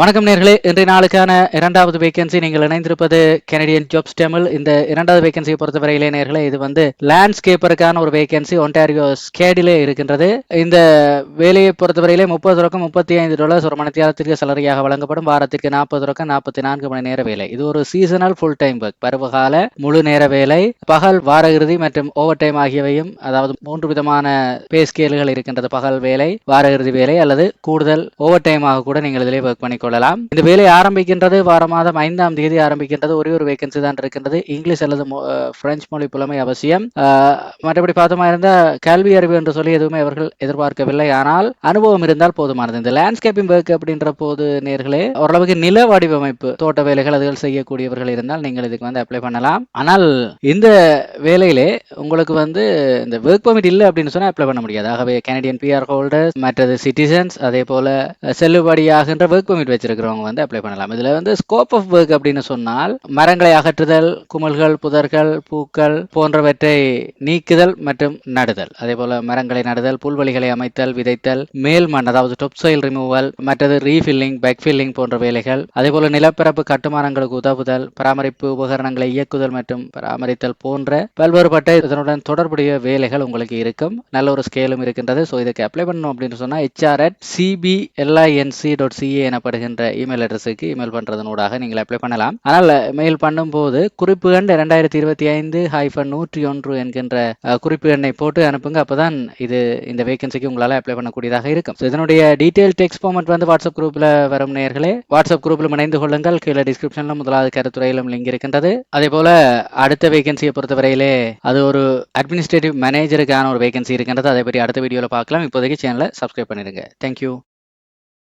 வணக்கம் நேர்களே. இன்றைய நாளுக்கான இரண்டாவது வேகன்சி நீங்கள் இணைந்திருப்பது கெனடியன் ஜாப்ஸ் தமிழ் இந்த இரண்டாவது வேகன்சியை பொறுத்தவரையிலே நேர்களே இது வந்து லேண்ட்ஸ்கேப்பருக்கான ஒரு வேகன்சி ஒன்டாரியோ ஸ்கேடிலே இருக்கின்றது. இந்த வேலையை பொறுத்தவரையிலே முப்பது ரொக்கம் முப்பத்தி ஐந்து டாலர்ஸ் ஒரு மணித்தியாலத்திற்கு சலரியாக வழங்கப்படும். வாரத்திற்கு நாற்பது ரொக்கம் நாற்பத்தி நான்கு மணி நேர வேலை. இது ஒரு சீசனல் ஃபுல் டைம் ஒர்க் பருவகால முழு நேர வேலை பகல் வார இறுதி மற்றும் ஓவர் டைம் ஆகியவையும் அதாவது மூன்று விதமான பே ஸ்கேல்கள் இருக்கின்றது. பகல் வேலை வார இறுதி வேலை அல்லது கூடுதல் ஓவர் டைமாக ஆக கூட நீங்கள் இதிலே ஒர்க் பண்ணிக்கொள்ள கொள்ளலாம். இந்த வேலை ஆரம்பிக்கின்றது வார மாதம் ஐந்தாம் தேதி ஆரம்பிக்கின்றது. ஒரே ஒரு வேகன்சி தான் இருக்கின்றது. இங்கிலீஷ் அல்லது பிரெஞ்சு மொழி புலமை அவசியம். மற்றபடி பார்த்தோமா இருந்தால் கல்வி அறிவு என்று சொல்லி எதுவுமே அவர்கள் எதிர்பார்க்கவில்லை. ஆனால் அனுபவம் இருந்தால் போதுமானது. இந்த லேண்ட்ஸ்கேப்பிங் ஒர்க் அப்படின்ற போது நேர்களே ஓரளவுக்கு நில வடிவமைப்பு தோட்ட வேலைகள் அதுகள் செய்யக்கூடியவர்கள் இருந்தால் நீங்கள் இதுக்கு வந்து அப்ளை பண்ணலாம். ஆனால் இந்த வேலையிலே உங்களுக்கு வந்து இந்த ஒர்க் பர்மிட் இல்லை அப்படின்னு சொன்னா அப்ளை பண்ண முடியாது. ஆகவே கனடியன் பிஆர் ஹோல்டர்ஸ் மற்றது சிட்டிசன்ஸ் அதே போல செல்லுபடியாகின்ற ஒர்க் பர்மிட் வச்சிருக்கிறவங்க வந்து அப்ளை பண்ணலாம். இதில் வந்து ஸ்கோப் ஆஃப் ஒர்க் அப்படின்னு சொன்னால் மரங்களை அகற்றுதல் குமிழ்கள் புதர்கள் பூக்கள் போன்றவற்றை நீக்குதல் மற்றும் நடுதல். அதே போல மரங்களை நடுதல் புல்வெளிகளை அமைத்தல் விதைத்தல் மேல் மண் அதாவது டொப் சோயில் ரிமூவல் மற்றது ரீஃபில்லிங் பேக்ஃபில்லிங் போன்ற வேலைகள். அதே போல நிலப்பரப்பு கட்டுமானங்களுக்கு உதவுதல் பராமரிப்பு உபகரணங்களை இயக்குதல் மற்றும் பராமரித்தல் போன்ற பல்வேறுபட்ட இதனுடன் தொடர்புடைய வேலைகள் உங்களுக்கு இருக்கும். நல்ல ஒரு ஸ்கேலும் இருக்கின்றது. ஸோ இதுக்கு அப்ளை பண்ணணும் அப்படின்னு சொன்னால் H R at C P L I N C dot C A என்ற இமெயில் அட்ரஸுக்கு இமெயில் பண்ணுறதனூடாக நீங்கள் அப்ளை பண்ணலாம். ஆனால் மெயில் பண்ணும்போது குறிப்பு எண் இரண்டாயிரத்தி இருபத்தி ஐந்து ஹைஃபன் நூற்றி ஒன்று என்கின்ற குறிப்பு எண்ணை போட்டு அனுப்புங்க. அப்போதான் இது இந்த வேகன்சிக்கு உங்களால் அப்ளை பண்ணக்கூடியதாக இருக்கும். இதனுடைய டீட்டெயில் டெக்ஸ்ட் ஃபார்மெட் வந்து வாட்ஸ்அப் குரூப்ல வரும் நேர்களே வாட்ஸ்அப் குரூப்பில் இணைந்து கொள்ளுங்கள். கீழே டிஸ்கிரிப்ஷனில் முதலாவது கருத்துறையிலும் லிங்க் இருக்கின்றது. அதே போல அடுத்த வேகன்சியை பொறுத்தவரையிலே அது ஒரு அட்மினிஸ்ட்ரேட்டிவ் மேனேஜருக்கான ஒரு வேகன்சி இருக்கின்றது. அதை பற்றி அடுத்த வீடியோவில் பார்க்கலாம். இப்போதைக்கு சேனலை சப்ஸ்கிரைப் பண்ணிடுங்க. தேங்க்யூ